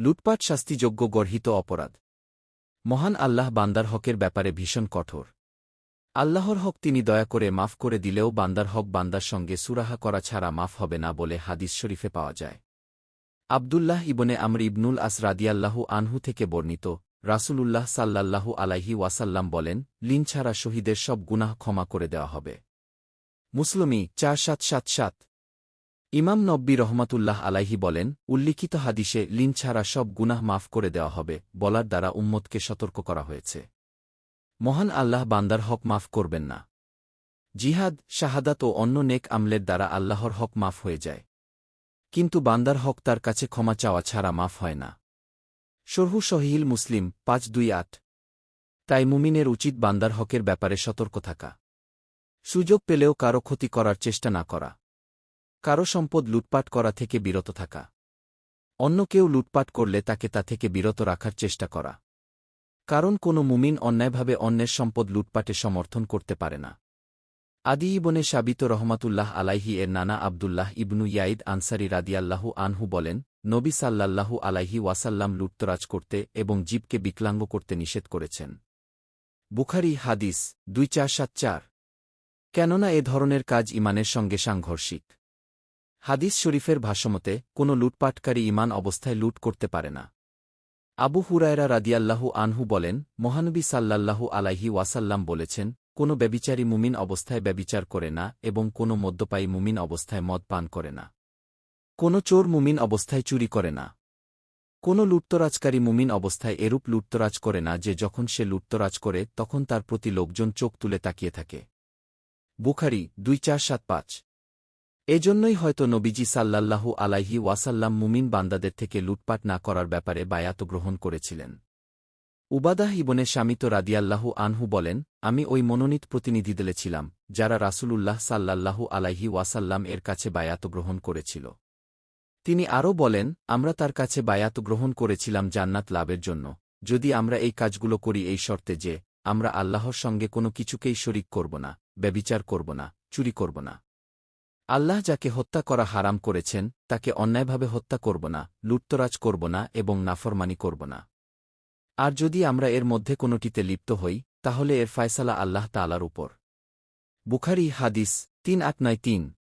লুটপাট শাস্তিযোগ্য গর্হিত অপরাধ। মহান আল্লাহ বান্দার হকের ব্যাপারে ভীষণ কঠোর। আল্লাহর হক তিনি দয়া করে মাফ করে দিলেও বান্দার হক বান্দার সঙ্গে সুরাহা করা ছাড়া মাফ হবে না বলে হাদিস শরীফে পাওয়া যায়। আবদুল্লাহ ইবনে আমর ইবনুল আস রাদিয়াল্লাহু আনহু থেকে বর্ণিত রাসূলুল্লাহ সাল্লাল্লাহু আলাইহি ওয়াসাল্লাম বলেন, লিন ছাড়া শহীদের সব গুনাহ ক্ষমা করে দেওয়া হবে। মুসলমি চার সাত সাত সাত ইমাম নব্বী রহমাতুল্লাহ আলাইহি বলেন, উল্লিখিত হাদিসে লিন ছাড়া সব গুনাহ মাফ করে দেওয়া হবে, বলার দ্বারা উম্মতকে সতর্ক করা হয়েছে। মহান আল্লাহ বান্দার হক মাফ করবেন না। জিহাদ, শাহাদাত ও অন্য নেক আমলের দ্বারা আল্লাহর হক মাফ হয়ে যায়। কিন্তু বান্দার হক তার কাছে ক্ষমা চাওয়া ছাড়া মাফ হয় না। সরহু সহিল মুসলিম, পাঁচ দুই আট। তাই মুমিনের উচিত বান্দার হকের ব্যাপারে সতর্ক থাকা। সুযোগ পেলেও কারও ক্ষতি করার চেষ্টা না করা। কারও সম্পদ লুটপাট করা থেকে বিরত থাকা। অন্য কেউ লুটপাট করলে তাকে তা থেকে বিরত রাখার চেষ্টা করা। কারণ কোনো মুমিন অন্যায়ভাবে অন্যের সম্পদ লুটপাটে সমর্থন করতে পারে না। আদি ইবনে সাবিত রহমাতুল্লাহ আলাইহি এর নানা আবদুল্লাহ ইবনু ইয়াইদ আনসারি রাদিয়াল্লাহু আনহু বলেন, নবী সাল্লাল্লাহু আলাইহি ওয়াসাল্লাম লুটতরাজ করতে এবং জীবকে বিকলাঙ্গ করতে নিষেধ করেছেন। বুখারি হাদিস দুই চার সাত চার। কেননা এ ধরনের কাজ ইমানের সঙ্গে সাংঘর্ষিক। হাদিস শরীফের ভাষ্যমতে, কোনো লুটপাটকারী ইমান অবস্থায় লুট করতে পারে না। আবু হুরায়রা রাদিয়াল্লাহু আনহু বলেন, মহানবী সাল্লাল্লাহু আলাইহি ওয়াসাল্লাম বলেছেন, কোনো ব্যবিচারী মুমিন অবস্থায় ব্যবিচার করে না এবং কোনো মদ্যপায়ী মুমিন অবস্থায় মদ পান করে না। কোনো চোর মুমিন অবস্থায় চুরি করে না। কোনো লুটতরাজকারী মুমিন অবস্থায় এরূপ লুটতরাজ করে না যে যখন সে লুটতরাজ করে, তখন তার প্রতি লোকজন চোখ তুলে তাকিয়ে থাকে। বুখারি দুই চার সাত পাঁচ। এজন্যই হয়তো নবীজি সাল্লাল্লাহু আলাইহি ওয়াসাল্লাম মুমিন বান্দাদের থেকে লুটপাট না করার ব্যাপারে বায়াত গ্রহণ করেছিলেন। উবাদাহ ইবনে স্বামিত রাদিয়াল্লাহু আনহু বলেন, আমি ওই মনোনীত প্রতিনিধিদলে ছিলাম যারা রাসূলুল্লাহ সাল্লাল্লাহু আলাইহি ওয়াসাল্লাম এর কাছে বায়াত গ্রহণ করেছিল। তিনি আরও বলেন, আমরা তার কাছে বায়াত গ্রহণ করেছিলাম জান্নাত লাভের জন্য। যদি আমরা এই কাজগুলো করি এই শর্তে যে, আমরা আল্লাহর সঙ্গে কোনো কিছুকেই শরিক করব না, ব্যবিচার করব না, চুরি করব না। আল্লাহ যাকে হত্যা করা হারাম করেছেন, তাকে অন্যায়ভাবে হত্যা করব না, লুটতরাজ করব না এবং নাফরমানি করব না। আর যদি আমরা এর মধ্যে কোনোটিতে লিপ্ত হই, তাহলে এর ফায়সালা আল্লাহ তালার উপর। বুখারি হাদিস তিন আট নয় তিন।